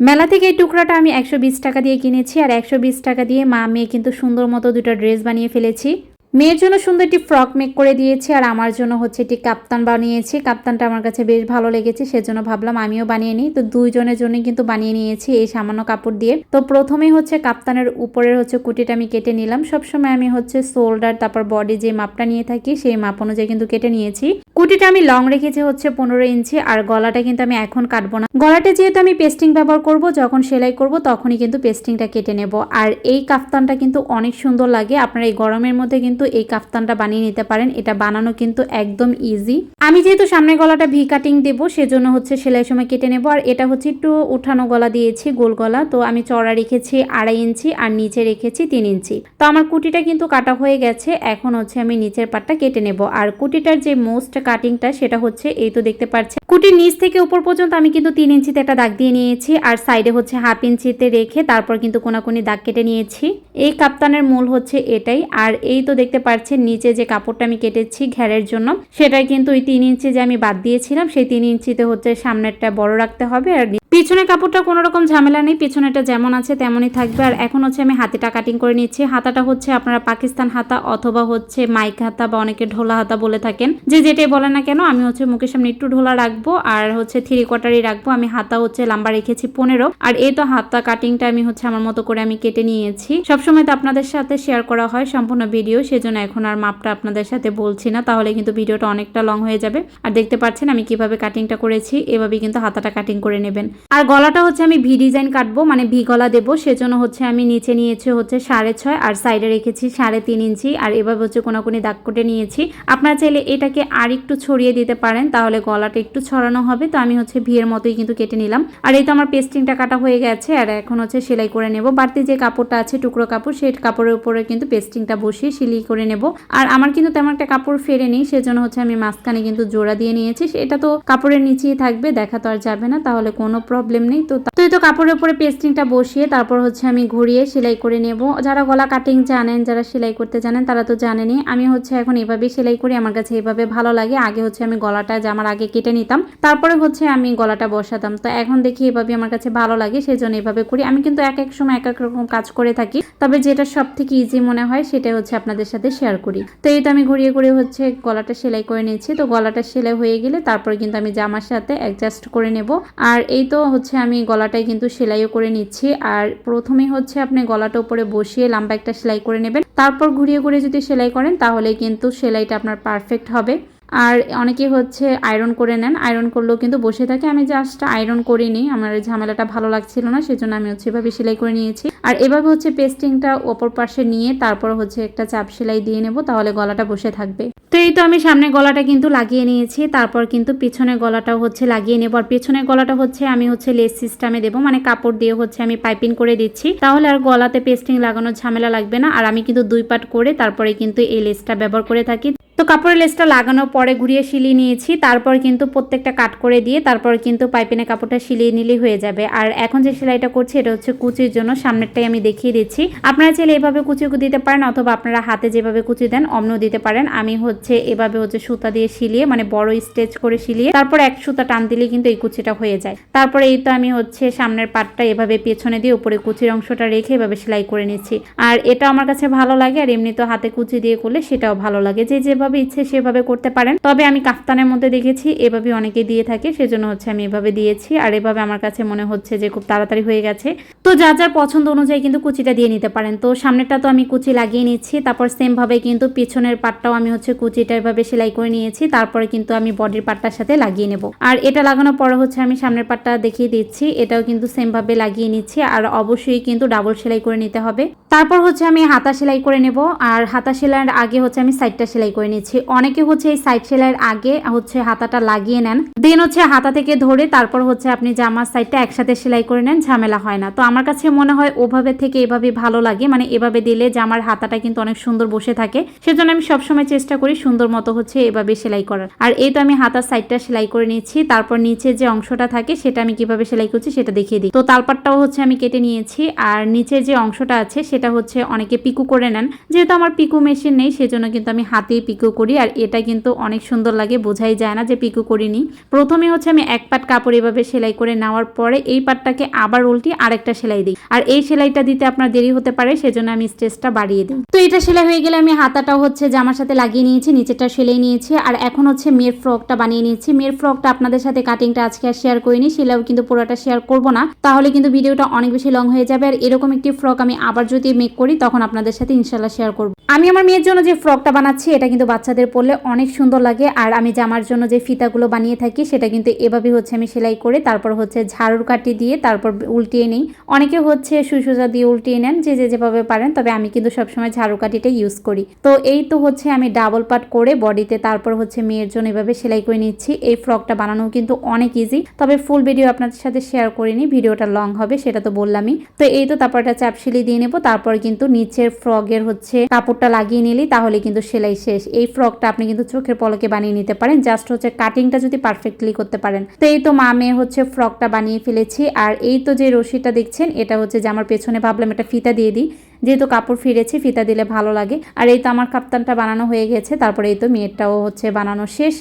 মেলা থেকে এই টুকরাটা আমি একশো বিশ টাকা দিয়ে কিনেছি আর একশো বিশ টাকা দিয়ে মা মেয়ে কিন্তু সুন্দর মতো দুটো ড্রেস বানিয়ে ফেলেছি। মেয়ের জন্য সুন্দর একটি ফ্রক মেক করে দিয়েছি আর আমার জন্য হচ্ছে একটি কাপ্তান বানিয়েছি। কাপ্তানটা আমার কাছে বেশ ভালো লেগেছে, সেজন্য ভাবলাম আমিও বানিয়ে নিই। তো দুইজনের জন্য কিন্তু বানিয়ে নিয়েছি এই সামান্য কাপড় দিয়ে। তো প্রথমে হচ্ছে কাপ্তানের উপরের হচ্ছে কুটিটা আমি কেটে নিলাম। সবসময় আমি হচ্ছে শোল্ডার তারপর বডি যে মাপটা নিয়ে থাকি, সেই মাপ অনুযায়ী কিন্তু কেটে নিয়েছি। কুটিটা আমি লং রেখেছি হচ্ছে পনেরো ইঞ্চি আর গলাটা কিন্তু আমি এখন কাটবো না। গলাটা যেহেতু আমি পেস্টিং ব্যবহার করব, যখন সেলাই করব তখনই কিন্তু পেস্টিংটা কেটে নেব। আর এই কাফতানটা কিন্তু অনেক সুন্দর লাগে। আপনারা এই গরমের মধ্যে কিন্তু এই কাফতানটা বানিয়ে নিতে পারেন। এটা বানানো কিন্তু একদম ইজি আমি যেহেতু সামনের গলাটা ভি কাটিং দেবো, সেজন্য হচ্ছে সেলাই সময় কেটে নেব। আর এটা হচ্ছে একটু উঠানো গলা দিয়েছি, গোল গলা। তো আমি চড়া রেখেছি আড়াই ইঞ্চি আর নিচে রেখেছি তিন ইঞ্চি। তো আমার কুটিটা কিন্তু কাটা হয়ে গেছে। এখন হচ্ছে আমি নিচের পাটটা কেটে নেব। আর কুটিটার যে মোস্ট কাটিংটা সেটা হচ্ছে এই তো দেখতে পাচ্ছেন কুটির নিচ থেকে উপর পর্যন্ত আমি কিন্তু তিন ইঞ্চিতে একটা দাগ দিয়ে নিয়েছি। আর সাইডে হচ্ছে হাফ ইঞ্চিতে রেখে তারপর কিন্তু কোনাকুনি দাগ কেটে নিয়েছি। এই কাপ্তানের মূল হচ্ছে এটাই। আর এই তো দেখতে পাচ্ছেন, নিচে যে কাপড়টা আমি কেটেছি ঘেরের জন্য, সেটাই কিন্তু ওই তিন ইঞ্চি যে আমি বাদ দিয়েছিলাম, সেই তিন ইঞ্চিতে হচ্ছে সামনেরটা বড় রাখতে হবে। আর পিছনের কাপড়টা কোনো রকম ঝামেলা নেই পিছনেটা যেমন আছে তেমনই থাকবে। আর এখন হচ্ছে আমি হাতিটা কাটিং করে নিচ্ছি। হাতাটা হচ্ছে আপনারা পাকিস্তান হাতা অথবা হচ্ছে মাইক হাতা বা অনেকে ঢোলা হাতা বলে থাকেন। যে যেটাই বলে না কেন, আমি হচ্ছে মুখের সামনে একটু ঢোলা রাখব আর হচ্ছে থ্রি কোয়ার্টারই রাখব। আমি হাতা হচ্ছে লাম্বা রেখেছি পনেরো। আর এই তো হাতা কাটিংটা আমি হচ্ছে আমার মতো করে আমি কেটে নিয়েছি। সবসময় তো আপনাদের সাথে শেয়ার করা হয় সম্পূর্ণ ভিডিও সেজন্য এখন আর মাপটা আপনাদের সাথে বলছি না। তাহলে কিন্তু ভিডিওটা অনেকটা লং হয়ে যাবে। আর দেখতে পাচ্ছেন আমি কীভাবে কাটিংটা করেছি, এভাবেই কিন্তু হাতাটা কাটিং করে নেবেন। আর গলাটা হচ্ছে আমি ভি ডিজাইন কাটবো মানে ভি গলা দেবো, সেজন্য হচ্ছে আমি নিচে নিয়েছি হচ্ছে সাড়ে ছয় আর সাইডে রেখেছি সাড়ে তিন ইঞ্চি, আর এভাবে হচ্ছে কোনাকুনি দাগ কেটে নিয়েছি। আপনারা চাইলে এটাকে আর একটু ছড়িয়ে দিতে পারেন, তাহলে গলাটা একটু ছড়ানো হবে। তো আমি হচ্ছে ভিয়ের মতোই কিন্তু কেটে নিলাম। আর এই তো আমার পেস্টিংটা কাটা হয়ে গেছে, আর এখন হচ্ছে সেলাই করে নেব। বাড়তি যে কাপড়টা আছে, টুকরো কাপড়, সেই কাপড়ের উপরে কিন্তু পেস্টিংটা বসিয়ে সিলাই করে নেব। আর আমার কিন্তু তেমন একটা কাপড় ফেরে নেই, সেজন্য হচ্ছে আমি মাঝখানে কিন্তু জোড়া দিয়ে নিয়েছি। এটা তো কাপড়ের নিচেই থাকবে, দেখা তো আর যাবে না, তাহলে কোনো প্রবলেম নেই। তো তো এই তো কাপড়ের উপরে পেস্টিংটা বসিয়ে তারপর হচ্ছে আমি ঘুরিয়ে সেলাই করে নেব। যারা গলা কাটিং জানেন, যারা সেলাই করতে জানেন তারা তো জানেনই। আমি হচ্ছে এখন এভাবে সেলাই করি, আমার কাছে এভাবে ভালো লাগে। আগে হচ্ছে আমি গলাটা জামার আগে কেটে নিতাম। তারপরে হচ্ছে আমি গলাটা বসাতাম। তো এখন দেখি এভাবে আমার কাছে ভালো লাগে সেই জন্য এভাবে করি। আমি কিন্তু এক এক সময় এক এক রকম কাজ করে থাকি। তবে যেটা সব থেকে ইজি মনে হয় সেটা হচ্ছে আপনাদের সাথে শেয়ার করি। তো এই তো আমি ঘুরিয়ে ঘুরিয়ে হচ্ছে গলাটা সেলাই করে নিয়েছি। তো গলাটা সেলাই হয়ে গেলে তারপরে কিন্তু আমি জামার সাথে অ্যাডজাস্ট করে নেব। আর এই তো হচ্ছে আমি গলাটায় কিন্তু সেলাইও করে নিচ্ছি। আর প্রথমে হচ্ছে আপনি গলাটা উপরে বসিয়ে লম্বা একটা সেলাই করে নেবেন। তারপর ঘুরিয়ে ঘুরিয়ে যদি সেলাই করেন তাহলে কিন্তু সেলাইটা আপনার পারফেক্ট হবে। আর অনেকে হচ্ছে আয়রন করে নেন। আয়রন করলেও কিন্তু বসে থাকে। আমি জাস্ট আয়রন করিনি। আমার ঝামেলাটা ভালো লাগছিল না, সেজন্য আমি হচ্ছে এভাবে সেলাই করে নিয়েছি। আর এভাবে হচ্ছে পেস্টিংটা ওপর পাশে নিয়ে তারপর হচ্ছে একটা চাপ সেলাই দিয়ে নেব, তাহলে গলাটা বসে থাকবে। তো এই তো আমি সামনে গলাটা কিন্তু লাগিয়ে নিয়েছি। তারপর কিন্তু পিছনের গলাটাও হচ্ছে লাগিয়ে নেব। আর পিছনের গলাটা হচ্ছে আমি হচ্ছে লেস সিস্টেমে দেবো। মানে কাপড় দিয়ে হচ্ছে আমি পাইপিং করে দিচ্ছি। তাহলে আর গলাতে পেস্টিং লাগানোর ঝামেলা লাগবে না। আর আমি কিন্তু দুই পাট করে তারপরে কিন্তু এই লেসটা ব্যবহার করে থাকি। তো কাপড়ের লেসটা লাগানোর পরে ঘুরিয়ে সিলিয়ে নিয়েছি, তারপর কিন্তু প্রত্যেকটা কাট করে দিয়ে তারপর কিন্তু পাইপিনের কাপড়টা সিলিয়ে নিলেই হয়ে যাবে। আর এখন যে সেলাইটা করছি, এটা হচ্ছে কুচির জন্য, সামনেরটাই আমি দেখিয়ে দিচ্ছি। আপনারা চাইলে এভাবে কুচি দিতে পারেন, অথবা আপনারা হাতে যেভাবে কুচি দেন, অমনও দিতে পারেন। আমি হচ্ছে এভাবে হচ্ছে সুতা দিয়ে সিলিয়ে মানে বড় স্টেচ করে সিলিয়ে, তারপর এক সুতা টান দিলে কিন্তু এই কুচিটা হয়ে যায়। তারপরে এই তো আমি হচ্ছে সামনের পাটটা এভাবে পেছনে দিয়ে উপরে কুচির অংশটা রেখে এভাবে সেলাই করে নিচ্ছি। আর এটা আমার কাছে ভালো লাগে, আর এমনি তো হাতে কুচি দিয়ে করলে সেটাও ভালো লাগে। যে যেভাবে ইচ্ছে সেভাবে করতে পারেন। তবে আমি কাফতানের মধ্যে দেখেছি, এভাবে অনেকে দিয়ে থাকে, সেজন্য হচ্ছে আমি এভাবে দিয়েছি। আর এভাবে আমার কাছে মনে হচ্ছে যে খুব তাড়াতাড়ি হয়ে গেছে। তো যার যার পছন্দ অনুযায়ী কিন্তু কুচিটা দিয়ে নিতে পারেন। তো সামনেরটা তো আমি কুচি লাগিয়ে নিচ্ছি তারপর সেম ভাবে কিন্তু পিছনের পাটটাও আমি হচ্ছে কুচিটা এভাবে সেলাই করে নিয়েছি, তারপরে কিন্তু আমি বডির পাটটার সাথে লাগিয়ে নেব। আর এটা লাগানোর পরে হচ্ছে আমি সামনের পাটটা দেখিয়ে দিচ্ছি, এটাও কিন্তু সেম ভাবে লাগিয়ে নিচ্ছি, আর অবশ্যই কিন্তু ডাবল সেলাই করে নিতে হবে। তারপর হচ্ছে আমি হাতা সেলাই করে নেব, আর হাতা সেলাইয়ের আগে হচ্ছে আমি সাইডটা সেলাই করে নিচ্ছি। অনেকে হচ্ছে এই সাইড সেলাইয়ের আগে হচ্ছে হাতাটা লাগিয়ে নেন। দেন হচ্ছে হাতা থেকে ধরে তারপর হচ্ছে আপনি জামার সাইডটা একসাথে সেলাই করে নেন, ঝামেলা হয় না। তো আমার কাছে মনে হয় ওভাবে থেকে এভাবে ভালো লাগে। মানে এভাবে দিলে জামার হাতাটা কিন্তু অনেক সুন্দর বসে থাকে। সেজন্য আমি সবসময় চেষ্টা করি সুন্দর মতো হচ্ছে এভাবে সেলাই করার। আর এই তো আমি হাতার সাইডটা সেলাই করে নিচ্ছি। তারপর নিচে যে অংশটা থাকে সেটা আমি কীভাবে সেলাই করছি সেটা দেখিয়ে দিই। তো তালপাটটাও হচ্ছে আমি কেটে নিয়েছি। আর নিচে যে অংশটা আছে সেটা হচ্ছে অনেকে পিকু করে নেন। যেহেতু আমার পিকু মেশিন নেই, সেজন্য কিন্তু আমি হাতেই পিকু করি আর এটা কিন্তু অনেক সুন্দর লাগে, বোঝাই যায় না যে পিকু করিনি। প্রথমে হচ্ছে আমি এক পাট কাপড় এভাবে সেলাই করে নেওয়ার পরে এই পাটটাকে আবার উল্টি আরেকটা সেলাই দিই। আর এই সেলাইটা দিতে আপনার দেরি হতে পারে, সেজন্য আমি স্টেজটা বাড়িয়ে দিই। তো এটা সেলাই হয়ে গেলে আমি হাতাটাও হচ্ছে জামার সাথে লাগিয়ে নিয়েছি নিচেটা সেলাই নিয়েছি আর এখন হচ্ছে মেয়ের ফ্রকটা বানিয়ে নিয়েছি। মেয়ের ফ্রকটা আপনাদের সাথে কাটিংটা আজকে আর শেয়ার করিনি, সেলাইও কিন্তু পুরোটা শেয়ার করব না। তাহলে কিন্তু ভিডিওটা অনেক বেশি লং হয়ে যাবে আর এরকম একটি ফ্রক আমি আবার যদি মেক করি, তখন আপনাদের সাথে ইনশাল্লাহ শেয়ার করব। আমি আমার মেয়ের জন্য যে ফ্রকটা বানাচ্ছি, এটা কিন্তু বাচ্চাদের পরলে অনেক সুন্দর লাগে। আর আমি জামার জন্য যে ফিতাগুলো বানিয়ে থাকি, সেটা কিন্তু এভাবে হচ্ছে আমি সেলাই করে, তারপর হচ্ছে ঝাড়ুর কাটি দিয়ে তারপর উল্টিয়ে নিই। অনেকে হচ্ছে সুসুজা দিয়ে উল্টিয়ে নেন, যে যে যেভাবে পারেন, তবে আমি কিন্তু সবসময় ঝাড়ু কাঠিটা ইউজ করি। তো এই তো হচ্ছে আমি ডাবল পাট করে বডিতে তারপর হচ্ছে মেয়ের জন্য এভাবে সেলাই করে নিচ্ছি। এই ফ্রকটা বানানো কিন্তু অনেক ইজি তবে ফুল ভিডিও আপনাদের সাথে শেয়ার করিনি, ভিডিওটা লং হবে, সেটা তো বললামই। তো এই তো তারপর একটা চাপ সেলাই দিয়ে নেব, তারপর কিন্তু নিচের ফ্রকের হচ্ছে কাপড়টা লাগিয়ে নিলি, তাহলে কিন্তু সেলাই শেষ। এই ফ্রকটা আপনি কিন্তু চোখের পলকে বানিয়ে নিতে পারেন। জাস্ট হচ্ছে কাটিংটা যদি পারফেক্টলি করতে পারেন। তো এই তো মা মেয়ে হচ্ছে ফ্রকটা বানিয়ে ফেলেছি। আর এই তো যে রশিটা দেখছেন, এটা হচ্ছে যে আমার পেছনে ভাবলাম এটা ফিতা দিয়ে দিই। যেহেতু কাপড় ফিরেছি, ফিতা দিলে ভালো লাগে। আর এই তো আমার কাপ্তানটা বানানো হয়ে গেছে। তারপরে এই তো মেয়েরটাও হচ্ছে বানানো শেষ।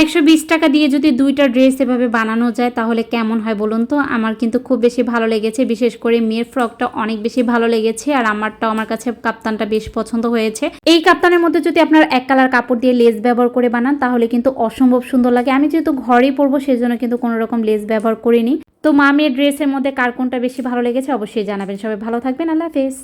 একশো বিশ টাকা দিয়ে যদি দুইটা ড্রেস এভাবে বানানো যায়, তাহলে কেমন হয় বলুন তো? আমার কিন্তু খুব বেশি ভালো লেগেছে, বিশেষ করে মেয়ের ফ্রকটা অনেক বেশি ভালো লেগেছে, আর আমারটাও আমার কাছে কাপ্তানটা বেশ পছন্দ হয়েছে। এই কাপ্তানের মধ্যে যদি আপনার এক কালার কাপড় দিয়ে লেস ব্যবহার করে বানান, তাহলে কিন্তু অসম্ভব সুন্দর লাগে। আমি যেহেতু ঘরেই পরবো, সেজন্য কিন্তু কোনো রকম লেস ব্যবহার করিনি। তো মামের ড্রেসের মধ্যে কার কোনটা বেশি ভালো লেগেছে, অবশ্যই জানাবেন। সবাই ভালো থাকবেন, আল্লাহ হাফেজ।